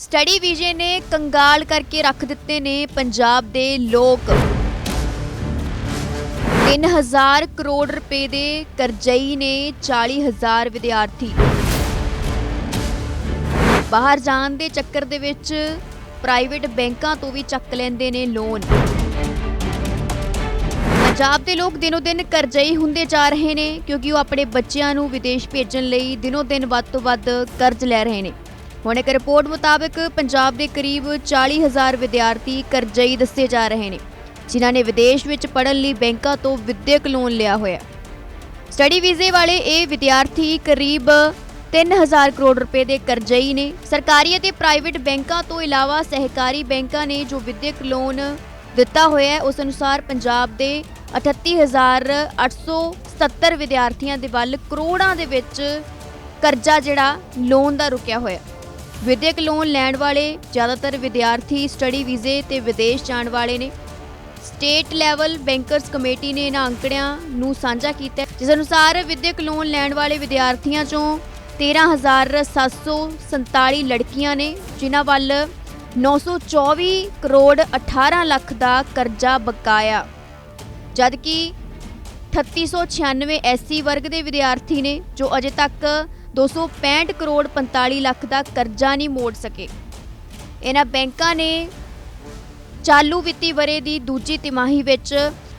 Study ਵੀਜ਼ੇ ਨੇ ਕੰਗਾਲ ਕਰਕੇ ਰੱਖ ਦਿੱਤੇ ਨੇ ਪੰਜਾਬ ਦੇ ਲੋਕ। 3000 ਕਰੋੜ ਰੁਪਏ ਦੇ ਕਰਜ਼ਈ ਨੇ 40000 ਵਿਦਿਆਰਥੀ। ਬਾਹਰ ਜਾਣ ਦੇ ਚੱਕਰ ਦੇ ਵਿੱਚ ਪ੍ਰਾਈਵੇਟ ਬੈਂਕਾਂ ਤੋਂ ਵੀ ਚੱਕ ਲੈਂਦੇ ਨੇ ਲੋਨ। ਪੰਜਾਬ ਦੇ ਲੋਕ ਦਿਨੋ ਦਿਨ ਕਰਜ਼ਈ ਹੁੰਦੇ ਜਾ ਰਹੇ ਨੇ ਕਿਉਂਕਿ ਉਹ ਆਪਣੇ ਬੱਚਿਆਂ ਨੂੰ ਵਿਦੇਸ਼ ਭੇਜਣ ਲਈ ਦਿਨੋ ਦਿਨ ਵੱਧ ਤੋਂ ਵੱਧ ਕਰਜ਼ ਲੈ ਰਹੇ ਨੇ। ਹੁਣ ਇੱਕ ਰਿਪੋਰਟ ਮੁਤਾਬਕ ਪੰਜਾਬ ਦੇ ਕਰੀਬ 40000 ਵਿਦਿਆਰਥੀ ਕਰਜ਼ਈ ਦੱਸੇ ਜਾ ਰਹੇ ਨੇ, ਜਿਨ੍ਹਾਂ ਨੇ ਵਿਦੇਸ਼ ਵਿੱਚ ਪੜ੍ਹਨ ਲਈ ਬੈਂਕਾਂ ਤੋਂ ਵਿਦਿਅਕ ਲੋਨ ਲਿਆ ਹੋਇਆ। ਸਟੱਡੀ ਵੀਜ਼ੇ ਵਾਲੇ ਇਹ ਵਿਦਿਆਰਥੀ ਕਰੀਬ 3000 ਕਰੋੜ ਰੁਪਏ ਦੇ ਕਰਜ਼ਈ ਨੇ। ਸਰਕਾਰੀ ਅਤੇ ਪ੍ਰਾਈਵੇਟ ਬੈਂਕਾਂ ਤੋਂ ਇਲਾਵਾ ਸਹਿਕਾਰੀ ਬੈਂਕਾਂ ਨੇ ਜੋ ਵਿਦਿਅਕ ਲੋਨ ਦਿੱਤਾ ਹੋਇਆ ਹੈ, ਉਸ ਅਨੁਸਾਰ ਪੰਜਾਬ ਦੇ 38877 ਵਿਦਿਆਰਥੀਆਂ ਦੇ ਵੱਲ ਕਰੋੜਾਂ ਦੇ ਵਿੱਚ ਕਰਜ਼ਾ ਜਿਹੜਾ, ਲੋਨ ਦਾ ਰੁਕਿਆ ਹੋਇਆ। ਵਿਦਿਅਕ ਲੋਨ ਲੈਣ ਵਾਲੇ ਜ਼ਿਆਦਾਤਰ ਵਿਦਿਆਰਥੀ ਸਟੱਡੀ ਵੀਜ਼ੇ ਤੇ ਵਿਦੇਸ਼ ਜਾਣ ਵਾਲੇ ਨੇ। ਸਟੇਟ ਲੈਵਲ ਬੈਂਕਰਸ ਕਮੇਟੀ ਨੇ ਇਹਨਾਂ ਅੰਕੜਿਆਂ ਨੂੰ ਸਾਂਝਾ ਕੀਤਾ ਜਿਸ ਅਨੁਸਾਰ ਵਿਦਿਅਕ ਲੋਨ ਲੈਣ ਵਾਲੇ ਵਿਦਿਆਰਥੀਆਂ ਚੋਂ 13747 ਲੜਕੀਆਂ ਨੇ, ਜਿਨ੍ਹਾਂ ਵੱਲ 924 ਕਰੋੜ 18 ਲੱਖ ਦਾ ਕਰਜ਼ਾ ਬਕਾਇਆ। ਜਦਕਿ 3896 ਐਸਸੀ ਵਰਗ ਦੇ ਵਿਦਿਆਰਥੀ ਨੇ, ਜੋ ਅਜੇ ਤੱਕ 265 ਕਰੋੜ 45 ਲੱਖ ਦਾ ਕਰਜ਼ਾ ਨਹੀਂ ਮੋੜ ਸਕੇ। ਇਹਨਾਂ ਬੈਂਕਾਂ ਨੇ ਚਾਲੂ ਵਿੱਤੀ ਵਰੇ ਦੀ ਦੂਜੀ ਤਿਮਾਹੀ ਵਿੱਚ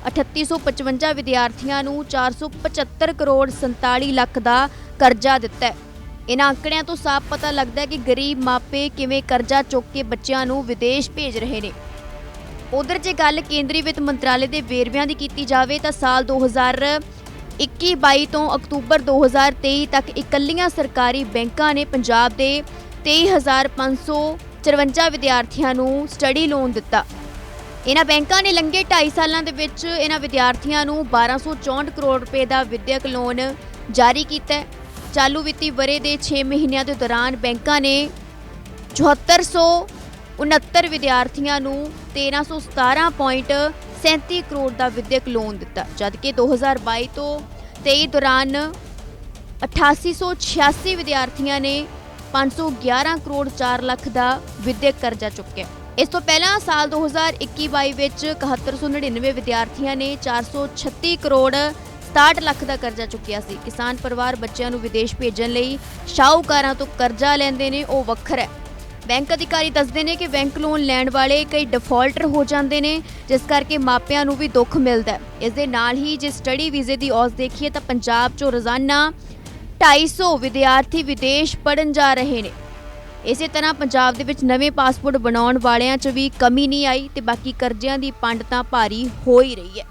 3855 ਵਿਦਿਆਰਥੀਆਂ ਨੂੰ 475 ਕਰੋੜ 47 ਲੱਖ ਦਾ ਕਰਜ਼ਾ ਦਿੱਤਾ ਹੈ। ਇਹਨਾਂ ਅੰਕੜਿਆਂ ਤੋਂ ਸਾਫ਼ ਪਤਾ ਲੱਗਦਾ ਹੈ ਕਿ ਗਰੀਬ ਮਾਪੇ ਕਿਵੇਂ ਕਰਜ਼ਾ ਚੁੱਕ ਕੇ ਬੱਚਿਆਂ ਨੂੰ ਵਿਦੇਸ਼ ਭੇਜ ਰਹੇ ਨੇ। ਉਧਰ ਜੇ ਗੱਲ ਕੇਂਦਰੀ ਵਿੱਤ ਮੰਤਰਾਲੇ ਦੇ ਵੇਰਵਿਆਂ ਦੀ ਕੀਤੀ ਜਾਵੇ ਤਾਂ ਸਾਲ 2021-22 ਤੋਂ ਅਕਤੂਬਰ 2023 ਤੱਕ ਇਕੱਲੀਆਂ ਸਰਕਾਰੀ ਬੈਂਕਾਂ ਨੇ ਪੰਜਾਬ ਦੇ 23554 ਵਿਦਿਆਰਥੀਆਂ ਨੂੰ ਸਟੱਡੀ ਲੋਨ ਦਿੱਤਾ। ਇਹਨਾਂ ਬੈਂਕਾਂ ਨੇ ਲੰਘੇ 2.5 ਸਾਲਾਂ ਦੇ ਵਿੱਚ ਇਹਨਾਂ ਵਿਦਿਆਰਥੀਆਂ ਨੂੰ 1264 ਕਰੋੜ ਰੁਪਏ ਦਾ ਵਿਦਿਅਕ ਲੋਨ ਜਾਰੀ ਕੀਤਾ ਹੈ। ਚਾਲੂ ਵਿੱਤੀ ਵਰੇ ਦੇ 6 ਮਹੀਨਿਆਂ ਦੇ ਦੌਰਾਨ ਬੈਂਕਾਂ ਨੇ 7469 ਵਿਦਿਆਰਥੀਆਂ ਨੂੰ 1317.37 ਕਰੋੜ ਦਾ ਵਿਦਿਅਕ ਲੋਨ ਦਿੱਤਾ, ਜਦਕਿ 2022 ਤੋਂ 23 ਦੌਰਾਨ 8886 ਵਿਦਿਆਰਥੀਆਂ ਨੇ 511 ਕਰੋੜ 4 ਲੱਖ ਦਾ ਵਿਦਿਅਕ ਕਰਜ਼ਾ ਚੁੱਕਿਆ। ਇਸ ਤੋਂ ਪਹਿਲਾਂ ਸਾਲ 2021-22 ਵਿੱਚ 7199 ਵਿਦਿਆਰਥੀਆਂ ਨੇ 436 ਕਰੋੜ 67 ਲੱਖ ਦਾ ਕਰਜ਼ਾ ਚੁੱਕਿਆ ਸੀ। ਕਿਸਾਨ ਪਰਿਵਾਰ ਬੱਚਿਆਂ ਨੂੰ ਵਿਦੇਸ਼ ਭੇਜਣ ਲਈ ਸ਼ਾਹੂਕਾਰਾਂ ਤੋਂ ਕਰਜ਼ਾ ਲੈਂਦੇ ਨੇ, ਉਹ ਵੱਖਰਾ ਹੈ। ਬੈਂਕ ਅਧਿਕਾਰੀ ਦੱਸਦੇ ਨੇ ਕਿ ਬੈਂਕ ਲੋਨ ਲੈਣ ਵਾਲੇ ਕਈ ਡਿਫਾਲਟਰ ਹੋ ਜਾਂਦੇ ਨੇ, ਜਿਸ ਕਰਕੇ ਮਾਪਿਆਂ ਨੂੰ ਵੀ ਦੁੱਖ ਮਿਲਦਾ ਹੈ। ਇਸ ਦੇ ਨਾਲ ਹੀ ਜੇ ਸਟੱਡੀ ਵੀਜ਼ੇ ਦੀ ਔਸ ਦੇਖੀਏ ਤਾਂ ਪੰਜਾਬ 'ਚੋਂ ਰੋਜ਼ਾਨਾ 250 ਵਿਦਿਆਰਥੀ ਵਿਦੇਸ਼ ਪੜਨ ਜਾ ਰਹੇ ਨੇ। ਇਸੇ ਤਰ੍ਹਾਂ ਪੰਜਾਬ ਦੇ ਵਿੱਚ ਨਵੇਂ ਪਾਸਪੋਰਟ ਬਣਾਉਣ ਵਾਲਿਆਂ 'ਚ ਵੀ ਕਮੀ ਨਹੀਂ ਆਈ ਤੇ ਬਾਕੀ ਕਰਜ਼ਿਆਂ ਦੀ ਪੰਡ ਤਾਂ ਭਾਰੀ ਹੋ ਹੀ ਰਹੀ ਹੈ।